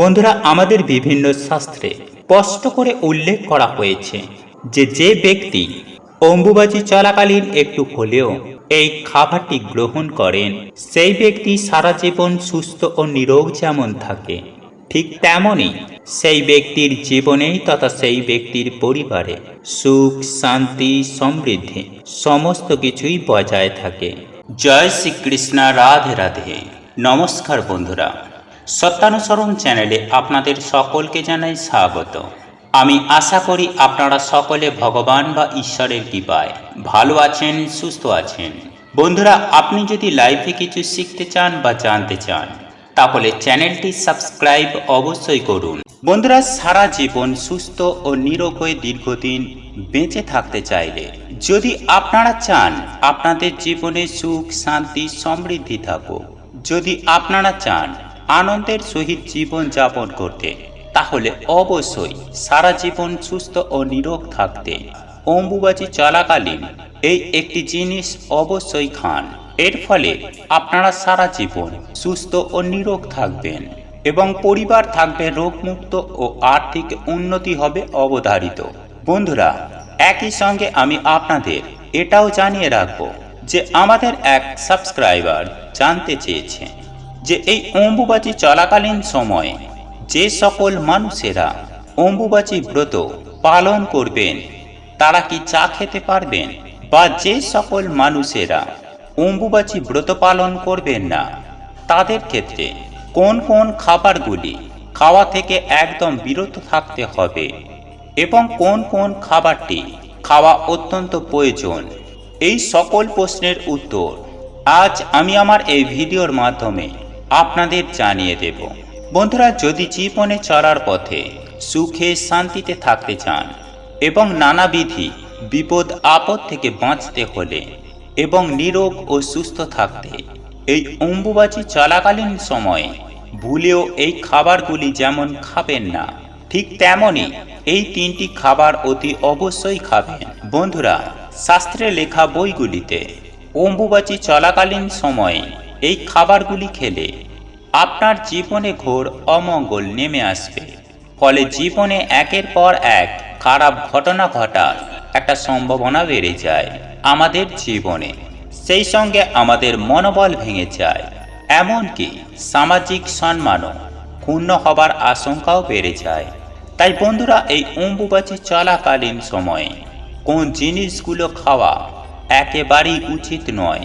বন্ধুরা, আমাদের বিভিন্ন শাস্ত্রে স্পষ্ট করে উল্লেখ করা হয়েছে যে যে ব্যক্তি অম্বুবাচী চলাকালীন একটু হলেও এই খাবারটি গ্রহণ করেন, সেই ব্যক্তি সারা জীবন সুস্থ ও নিরোগ যেমন থাকে, ঠিক তেমনই সেই ব্যক্তির জীবনেই তথা সেই ব্যক্তির পরিবারে সুখ, শান্তি, সমৃদ্ধি সমস্ত কিছুই বজায় থাকে। জয় শ্রীকৃষ্ণ, রাধে রাধে। নমস্কার বন্ধুরা। সত্যানুসরণ চ্যানেলে আপনাদের সকলকে জানাই স্বাগত। আমি আশা করি আপনারা সকলে ভগবান বা ঈশ্বরের কৃপায় ভালো আছেন, সুস্থ আছেন। বন্ধুরা, আপনি যদি লাইফে কিছু শিখতে চান বা জানতে চান, তাহলে চ্যানেলটি সাবস্ক্রাইব অবশ্যই করুন। বন্ধুরা, সারা জীবন সুস্থ ও নিরোগ হয়ে দীর্ঘদিন বেঁচে থাকতে চাইলে, যদি আপনারা চান আপনাদের জীবনে সুখ, শান্তি, সমৃদ্ধি থাকুক, যদি আপনারা চান আনন্দের সহিত জীবন যাপন করতে। তাহলে অবশ্যই সারা জীবন সুস্থ ও নিরোগ থাকতে। অম্বুবাচী চলাকালীন এই একটি জিনিস অবশ্যই খান। এর ফলে আপনারা সারা জীবন সুস্থ ও নিরোগ থাকবেন এবং পরিবার থাকবে রোগমুক্ত ও আর্থিক উন্নতি হবে অবধারিত। বন্ধুরা, একই সঙ্গে আমি আপনাদের এটাও জানিয়ে রাখব যে আমাদের এক সাবস্ক্রাইবার জানতে চেয়েছে যে এই অম্বুবাচী চলাকালীন সময়ে যে সকল মানুষেরা অম্বুবাচী ব্রত পালন করবেন, তারা কি চা খেতে পারবেন? বা যে সকল মানুষেরা অম্বুবাচী ব্রত পালন করবেন না, তাদের ক্ষেত্রে কোন কোন খাবারগুলি খাওয়া থেকে একদম বিরত থাকতে হবে এবং কোন কোন খাবারটি খাওয়া অত্যন্ত প্রয়োজন? এই সকল প্রশ্নের উত্তর আজ আমি আমার এই ভিডিওর মাধ্যমে আপনাদের জানিয়ে দেব। বন্ধুরা, যদি জীবনে চলার পথে সুখে শান্তিতে থাকতে চান এবং নানাবিধি বিপদ আপদ থেকে বাঁচতে হলে এবং নিরোগ ও সুস্থ থাকতে এই অম্বুবাচী চলাকালীন সময়ে ভুলেও এই খাবারগুলি যেমন খাবেন না, ঠিক তেমনই এই তিনটি খাবার অতি অবশ্যই খাবেন। বন্ধুরা, শাস্ত্রে লেখা বইগুলিতে অম্বুবাচী চলাকালীন সময়ে এই খাবারগুলি খেলে আপনার জীবনে ঘোর অমঙ্গল নেমে আসবে। ফলে জীবনে একের পর এক খারাপ ঘটনা ঘটার একটা সম্ভাবনা বেড়ে যায় আমাদের জীবনে। সেই সঙ্গে আমাদের মনোবল ভেঙে যায়, এমনকি সামাজিক সম্মানও ক্ষুণ্ণ হবার আশঙ্কাও বেড়ে যায়। তাই বন্ধুরা, এই অম্বুবাচী চলাকালীন সময়ে কোন জিনিসগুলো খাওয়া একেবারেই উচিত নয়।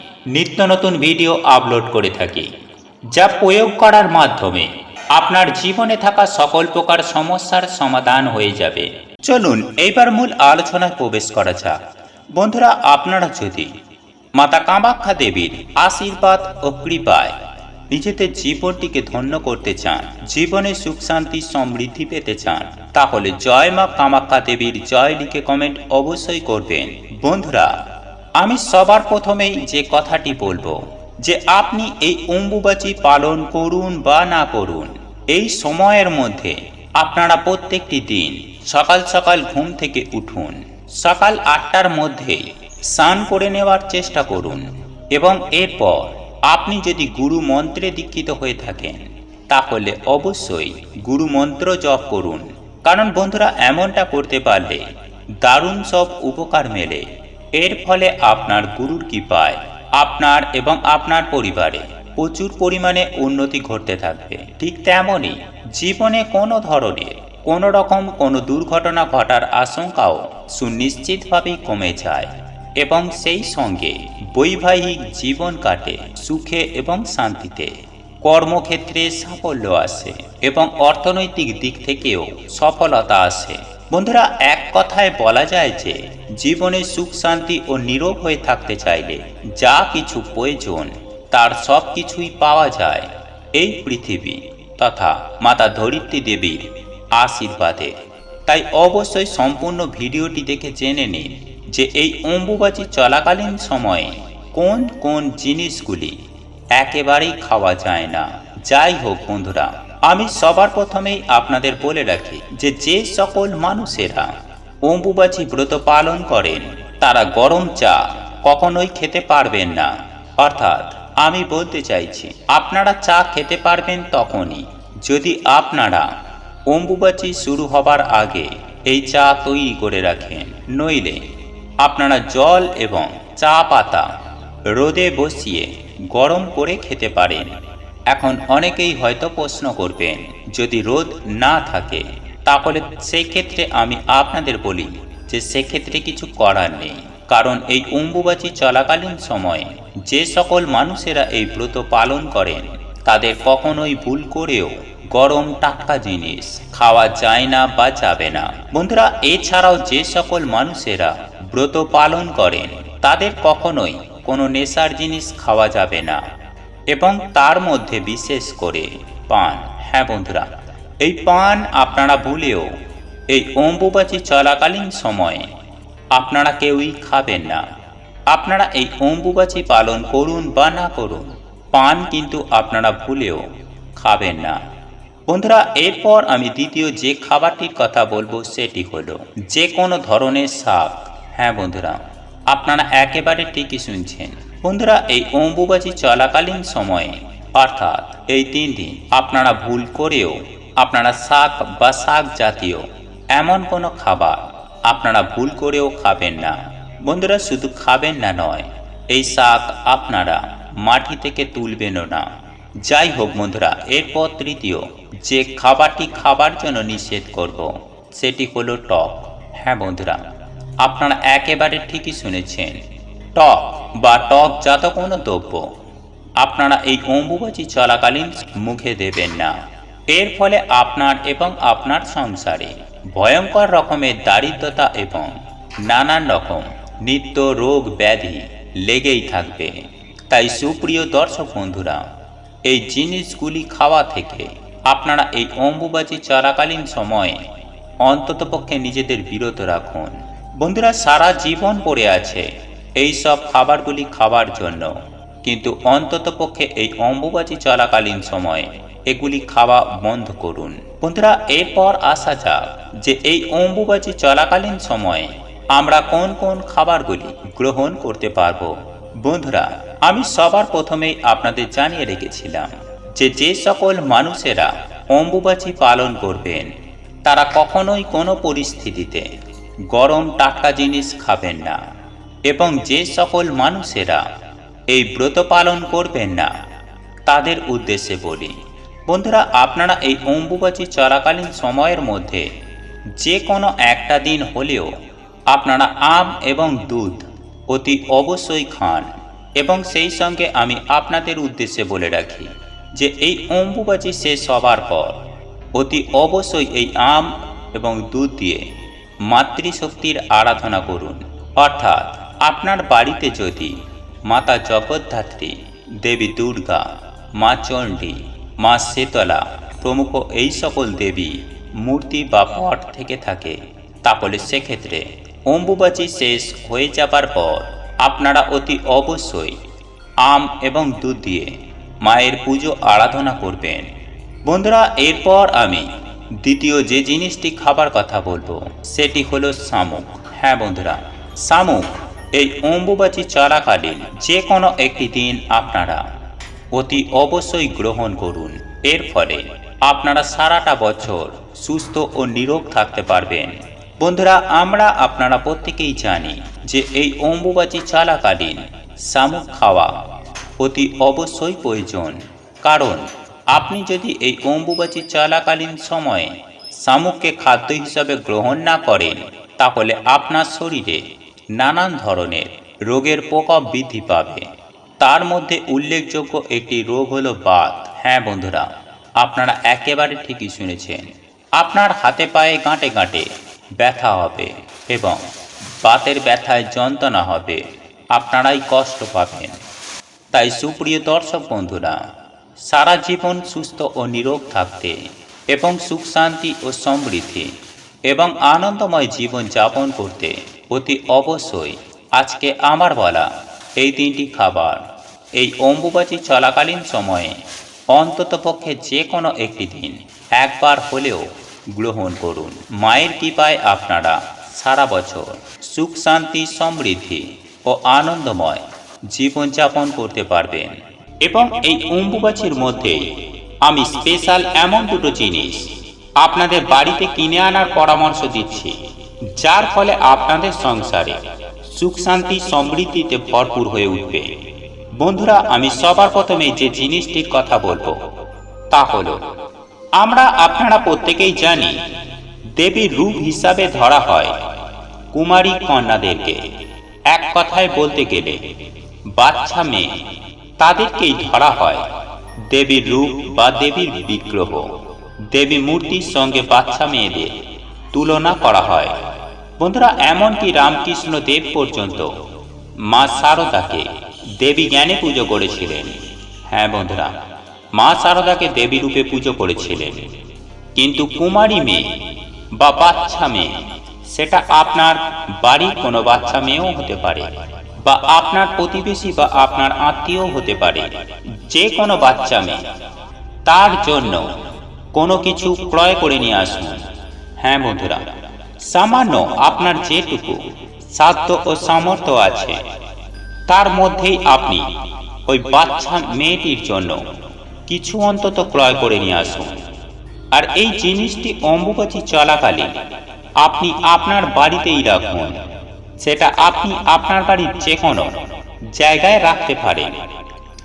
নিত্য নতুন ভিডিও আপলোড করে থাকি, যা প্রয়োগ করার মাধ্যমে আপনার জীবনে থাকা সকল প্রকার সমস্যার সমাধান হয়ে যাবে। চলুন, এইবার মূল আলোচনায় প্রবেশ করা যাক। বন্ধুরা, আপনারা যদি মাতা কামাখ্যা দেবীর আশীর্বাদ ও কৃপায় নিজেদের জীবনটিকে ধন্য করতে চান, জীবনে সুখ, শান্তি, সমৃদ্ধি পেতে চান, তাহলে জয় মা কামাখ্যা দেবীর জয় লিখে কমেন্ট অবশ্যই করবেন। বন্ধুরা আমি সবার প্রথমেই যে কথাটি বলব, যে আপনি এই অম্বুবাচী পালন করুন বা না করুন, এই সময়ের মধ্যে আপনারা প্রত্যেকটি দিন সকাল সকাল ঘুম থেকে উঠুন, সকাল আটটার মধ্যে স্নান করে নেওয়ার চেষ্টা করুন এবং এরপর আপনি যদি গুরু মন্ত্রে দীক্ষিত হয়ে থাকেন, তাহলে অবশ্যই গুরু মন্ত্র জপ করুন। কারণ বন্ধুরা, এমনটা করতে পারলে দারুণ সব উপকার মেলে। এর ফলে আপনার গুরুর কৃপায়, আপনার এবং আপনার পরিবারে প্রচুর পরিমাণে উন্নতি ঘটতে থাকবে। ঠিক তেমনই জীবনে কোনো ধরনের কোনো রকম কোনো দুর্ঘটনা ঘটার আশঙ্কাও সুনিশ্চিতভাবেই কমে যায় এবং সেই সঙ্গে বৈবাহিক জীবন কাটে সুখে এবং শান্তিতে। কর্মক্ষেত্রে সাফল্য আসে এবং অর্থনৈতিক দিক থেকেও সফলতা আসে। বন্ধুরা, এক কথায় বলা যায় যে, জীবনে সুখ, শান্তি ও নিরোগ হয়ে থাকতে চাইলে যা কিছু প্রয়োজন, তার সব কিছুই পাওয়া যায় এই পৃথিবী তথা মাতা ধরিত্রী দেবীর আশীর্বাদে। তাই অবশ্যই সম্পূর্ণ ভিডিওটি দেখে জেনে নিন যে এই অম্বুবাচী চলাকালীন সময়ে কোন কোন জিনিসগুলি একেবারেই খাওয়া যায় না। যাই হোক বন্ধুরা আমি সবার প্রথমেই আপনাদের বলে রাখি যে যে সকল মানুষেরা অম্বুবাচী ব্রত পালন করেন, তারা গরম চা কখনোই খেতে পারবেন না। অর্থাৎ, আমি বলতে চাইছি, আপনারা চা খেতে পারবেন তখনই। যদি আপনারা অম্বুবাচী শুরু হবার আগে এই চা তৈরি করে রাখেন, নইলে আপনারা জল এবং চা পাতা রোদে বসিয়ে গরম করে খেতে পারেন। এখন অনেকেই হয়তো প্রশ্ন করবেন, যদি রোদ না থাকে, তাহলে সেক্ষেত্রে আমি আপনাদের বলি যে সেক্ষেত্রে কিছু করার নেই। কারণ এই অম্বুবাচী চলাকালীন সময়ে যে সকল মানুষেরা এই ব্রত পালন করেন, তাদের কখনোই ভুল করেও গরম টাটকা জিনিস খাওয়া যায় না বা যাবে না। বন্ধুরা, এছাড়াও যে সকল মানুষেরা ব্রত পালন করেন, তাদের কখনোই কোনো নেশার জিনিস খাওয়া যাবে না। এবং তার মধ্যে বিশেষ করে পান। হ্যাঁ বন্ধুরা, এই পান আপনারা ভুলেও এই অম্বুবাচী চলাকালীন সময়ে আপনারা কেউই খাবেন না। আপনারা এই অম্বুবাচী পালন করুন বা না করুন, পান কিন্তু আপনারা ভুলেও খাবেন না। বন্ধুরা, এরপর আমি দ্বিতীয় যে খাবারটির কথা বলব সেটি হলো যে কোনো ধরনের শাক। হ্যাঁ বন্ধুরা, আপনারা একেবারে ঠিকই শুনছেন। বন্ধুরা, এই অম্বুবাচী চলাকালীন সময়ে, অর্থাৎ এই তিন দিন, আপনারা ভুল করেও, আপনারা শাক বা শাক জাতীয়, এমন কোনো খাবার আপনারা ভুল করেও খাবেন না। বন্ধুরা, শুধু খাবেন না নয়, এই শাক আপনারা মাটি থেকে তুলবেনও না। যাই হোক বন্ধুরা, এরপর তৃতীয়, যে খাবারটি খাবার জন্য নিষেধ করব, সেটি হলো টক। হ্যাঁ বন্ধুরা, আপনারা একেবারে ঠিকই শুনেছেন টক বা টক জাত কোনো দ্রব্য। আপনারা এই অম্বুবাচী চলাকালীন মুখে দেবেন না। এর ফলে আপনার এবং আপনার সংসারে ভয়ঙ্কর রকমের দারিদ্রতা এবং নানান রকম নিত্য রোগ ব্যাধি লেগেই থাকবে। তাই সুপ্রিয় দর্শক বন্ধুরা, এই জিনিসগুলি খাওয়া থেকে আপনারা এই অম্বুবাচী চলাকালীন সময়ে অন্ততপক্ষে নিজেদের বিরত রাখুন। বন্ধুরা, সারা জীবন পড়ে আছে এই সব খাবারগুলি খাবার জন্য। কিন্তু অন্ততপক্ষে এই অম্বুবাচী চলাকালীন সময়ে এগুলি খাওয়া বন্ধ করুন। বন্ধুরা, এরপর আসা যাক যে এই অম্বুবাচী চলাকালীন সময়ে আমরা কোন কোন খাবারগুলি গ্রহণ করতে পারব। বন্ধুরা, আমি সবার প্রথমেই আপনাদের জানিয়ে রেখেছিলাম যে যে সকল মানুষেরা অম্বুবাচী পালন করবেন, তারা কখনোই কোনো পরিস্থিতিতে গরম টাটকা জিনিস খাবেন না। এবং যে সকল মানুষেরা এই ব্রত পালন করবেন না, তাদের উদ্দেশ্যে বলি, বন্ধুরা, আপনারা এই অম্বুবাচী চলাকালীন সময়ের মধ্যে যে কোনো একটা দিন হলেও আপনারা আম এবং দুধ অতি অবশ্যই খান এবং সেই সঙ্গে আমি আপনাদের উদ্দেশ্যে বলে রাখি যে এই অম্বুবাচী শেষ হবার পর অতি অবশ্যই এই আম এবং দুধ দিয়ে মাতৃশক্তির আরাধনা করুন। অর্থাৎ আপনার বাড়িতে যদি মাতা জগদ্ধাত্রী, দেবী দুর্গা, মা চণ্ডী, মা শীতলা প্রমুখ এই সকল দেবী মূর্তি বা পট থেকে থাকে, তাহলে সেক্ষেত্রে অম্বুবাচী শেষ হয়ে যাবার পর আপনারা অতি অবশ্যই আম এবং দুধ দিয়ে মায়ের পুজো আরাধনা করবেন। বন্ধুরা, এরপর আমি দ্বিতীয় যে জিনিসটি খাবার কথা বলব, সেটি হলো শামুক। হ্যাঁ বন্ধুরা, শামুক এই অম্বুবাচী চলাকালীন যে কোনো একটি দিন আপনারা অতি অবশ্যই গ্রহণ করুন। এর ফলে আপনারা সারাটা বছর সুস্থ ও নিরোগ থাকতে পারবেন। বন্ধুরা, আমরা আপনারা প্রত্যেকেই জানি যে এই অম্বুবাচী চলাকালীন শামুক খাওয়া অতি অবশ্যই প্রয়োজন। কারণ আপনি যদি এই অম্বুবাচী চলাকালীন সময়ে শামুককে খাদ্য হিসাবে গ্রহণ না করেন, তাহলে আপনার শরীরে নানান ধরনের রোগের প্রকোপ বৃদ্ধি পাবে। তার মধ্যে উল্লেখযোগ্য একটি রোগ হলো বাত। হ্যাঁ বন্ধুরা, আপনারা একেবারে ঠিকই শুনেছেন। আপনার হাতে পায়ে গাঁটে গাঁটে ব্যথা হবে এবং বাতের ব্যথায় যন্ত্রণা হবে। আপনারাই কষ্ট পাবেন। তাই সুপ্রিয় দর্শক বন্ধুরা, সারা জীবন সুস্থ ও নিরোগ থাকতে এবং সুখ শান্তি ও সমৃদ্ধি এবং আনন্দময় জীবন যাপন করতে অতি অবশ্যই আজকে আমার বলা এই তিনটি খাবার। এই অম্বুবাচী চলাকালীন সময়ে অন্ততপক্ষে যে কোনো একটি দিন একবার হলেও গ্রহণ করুন। মায়ের কৃপায় আপনারা সারা বছর সুখ, শান্তি, সমৃদ্ধি ও আনন্দময় জীবনযাপন করতে পারবেন। এবং এই অম্বুবাচীর মধ্যেই আমি স্পেশাল এমন দুটো জিনিস আপনাদের বাড়িতে কিনে আনার পরামর্শ দিচ্ছি। যার ফলে আপনাদের সংসারে সুখ, শান্তি, সমৃদ্ধিতে ভরপুর হয়ে উঠবে। বন্ধুরা, আমি সবার প্রথমে যে জিনিসটির কথা বলব, তা হলো, আমরা আপনারা প্রত্যেকেই জানি, দেবীর রূপ হিসাবে ধরা হয় কুমারী কন্যাদেরকে। এক কথায় বলতে গেলে, বাচ্চা মেয়ে, তাদেরকেই ধরা হয় দেবীর রূপ বা দেবীর বিগ্রহ। দেবী মূর্তির সঙ্গে বাচ্চা মেয়েদের তুলনা করা হয়। বন্ধুরা, এমনকি রামকৃষ্ণ দেব পর্যন্ত মা শারদাকে দেবী জ্ঞানে পুজো করেছিলেন। হ্যাঁ বন্ধুরা, মা শারদাকে দেবী রূপে পুজো করেছিলেন। কিন্তু কুমারী মেয়ে বা বাচ্চা মেয়ে, সেটা আপনার বাড়ির কোনো বাচ্চা মেয়েও হতে পারে বা আপনার প্রতিবেশী বা আপনার আত্মীয় হতে পারে, যে কোনো বাচ্চা মেয়ে। তার জন্য কোনো কিছু ক্রয় করে নিয়ে আসুন। হ্যাঁ বন্ধুরা, সামান্য আপনার যেটুকু সাধ্য ও সামর্থ্য আছে, তার মধ্যেই আপনি ওই বাচ্চা মেয়েটির জন্য কিছু অন্তত ক্রয় করে নিয়ে আসুন। আর এই জিনিসটি অম্বুবাচী চলাকালীন আপনি আপনার বাড়িতেই রাখুন, সেটা আপনি আপনার বাড়ির যে কোনো জায়গায় রাখতে পারেন,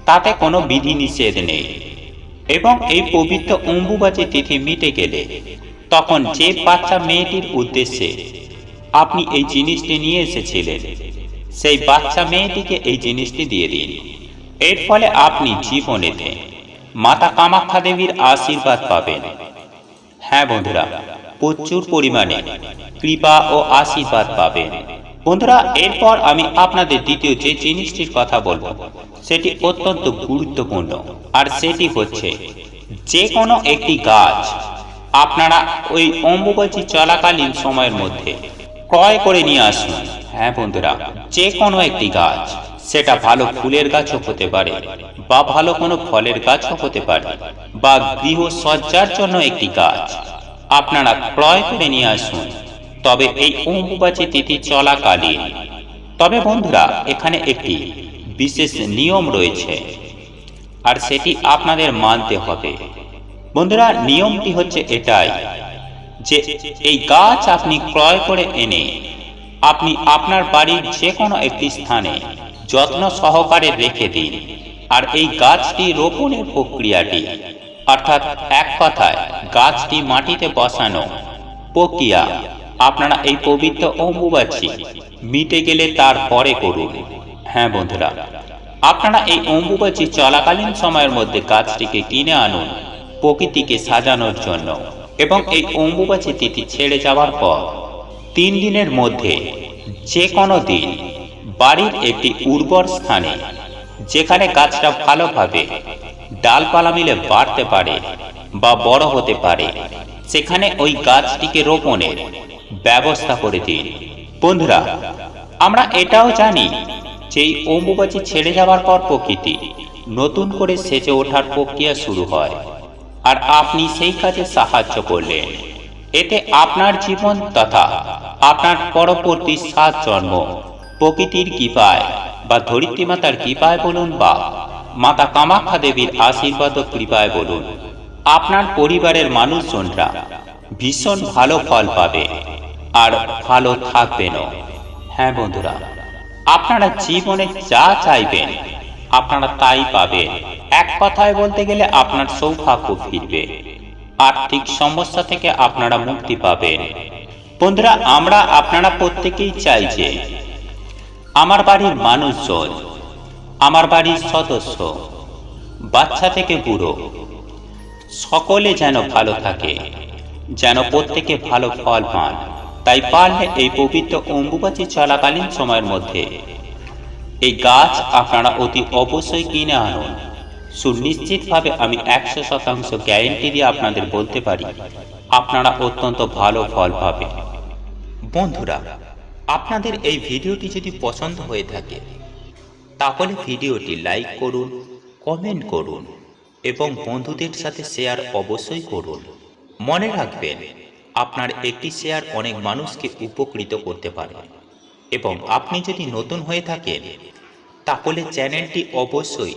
তাতে কোনো বিধি নিষেধ নেই। এবং এই পবিত্র অম্বুবাচী তিথি মিটে গেলে তখন যে বাচ্চা মেয়েটির উদ্দেশ্যে আপনি এই জিনিসটি নিয়ে এসেছিলেন, সেই বাচ্চা মেয়েটিকে এই জিনিসটি দিয়ে দিন। এর ফলে আপনি জীবনেতে মাতা কামাখ্যা দেবীর আশীর্বাদ পাবেন। হ্যাঁ বন্ধুরা, প্রচুর পরিমাণে কৃপা ও আশীর্বাদ পাবেন। বন্ধুরা, এরপর আমি আপনাদের দ্বিতীয় যে জিনিসটির কথা বলব, সেটি অত্যন্ত গুরুত্বপূর্ণ, আর সেটি হচ্ছে যে কোনো একটি গাছ আপনারা ওই অম্বুবাচী চলাকালীন সময়ের মধ্যে ক্রয় করে নিয়ে আসুন। হ্যাঁ বন্ধুরা যে কোনো একটি গাছ, সেটা ভালো ফুলের গাছও হতে পারে বা ভালো কোনো ফলের গাছও হতে পারে বা গৃহ সজ্জার জন্য একটি গাছ। আপনারা ক্রয় করে নিয়ে আসুন। তবে এই অম্বুবাচী তিথি চলাকালীন। তবে বন্ধুরা, এখানে একটি বিশেষ নিয়ম রয়েছে। আর সেটি আপনাদের মানতে হবে। বন্ধুরা, নিয়মটি হচ্ছে এটাই যে এই গাছ আপনি ক্রয় করে এনে আপনি আপনার বাড়ির যে কোনো একটি স্থানে যত্ন সহকারে রেখে দিন। আর এই গাছটি রোপণের প্রক্রিয়াটি, অর্থাৎ এক কথায় গাছটি মাটিতে বসানো প্রক্রিয়া, আপনারা এই পবিত্র অম্বুবাচী মিটে গেলে তারপরে করুন। হ্যাঁ বন্ধুরা, আপনারা এই অম্বুবাচী চলাকালীন সময়ের মধ্যে গাছটিকে কিনে আনুন। প্রকৃতিকে সাজানোর জন্য এবং এই অম্বুবাচী তিথি ছেড়ে যাওয়ার পর তিন দিনের মধ্যে যে কোনো দিন বাড়ির একটি উর্বর স্থানে যেখানে গাছটা ভালোভাবে ডালপালা মিলে বাড়তে পারে বা বড় হতে পারে, সেখানে ওই গাছটিকে রোপণের ব্যবস্থা করে দিন। বন্ধুরা, আমরা এটাও জানি যে এই অম্বুবাচী ছেড়ে যাওয়ার পর প্রকৃতি নতুন করে সেচে ওঠার প্রক্রিয়া শুরু হয়। আর আপনি সেই কাজে সাহায্য করলেন। এতে আপনার জীবন তথা আপনার পরবর্তী সাত জন্ম, প্রকৃতির কৃপায় বা ধরিত্রী মাতার কৃপায় বলুন বা মাতা কামাখ্যা দেবীর আশীর্বাদ ও কৃপায় বলুন, আপনার পরিবারের মানুষজনরা ভীষণ ভালো ফল পাবে আর ভালো থাকবেনও। হ্যাঁ বন্ধুরা, আপনারা জীবনে যা চাইবেন, আপনারা তাই পাবেন। এক কথায় বলতে গেলে আপনার সৌভাগ্য ফিরবে। আর্থিক সমস্যা থেকে আপনারা মুক্তি পাবেন। বন্ধুরা, আমরা আপনারা প্রত্যেকেই চাই যে আমার বাড়ির মানুষজন, আমার বাড়ির সদস্য, বাচ্চা থেকে বুড়ো, সকলে যেন ভালো থাকে, যেন প্রত্যেকে ভালো ফল পান। তাই পারলে এই পবিত্র অম্বুবাচী চলাকালীন সময়ের মধ্যে এই গাছ আপনারা অতি অবশ্যই কিনে আনুন। সুনিশ্চিতভাবে আমি একশো শতাংশ গ্যারেন্টি দিয়ে আপনাদের বলতে পারি, আপনারা অত্যন্ত ভালো ফল পাবেন। বন্ধুরা, আপনাদের এই ভিডিওটি যদি পছন্দ হয়ে থাকে, তাহলে ভিডিওটি লাইক করুন, কমেন্ট করুন এবং বন্ধুদের সাথে শেয়ার অবশ্যই করুন। মনে রাখবেন, আপনার একটি শেয়ার অনেক মানুষকে উপকৃত করতে পারে এবং আপনি যদি নতুন হয়ে থাকেন, তাহলে চ্যানেলটি অবশ্যই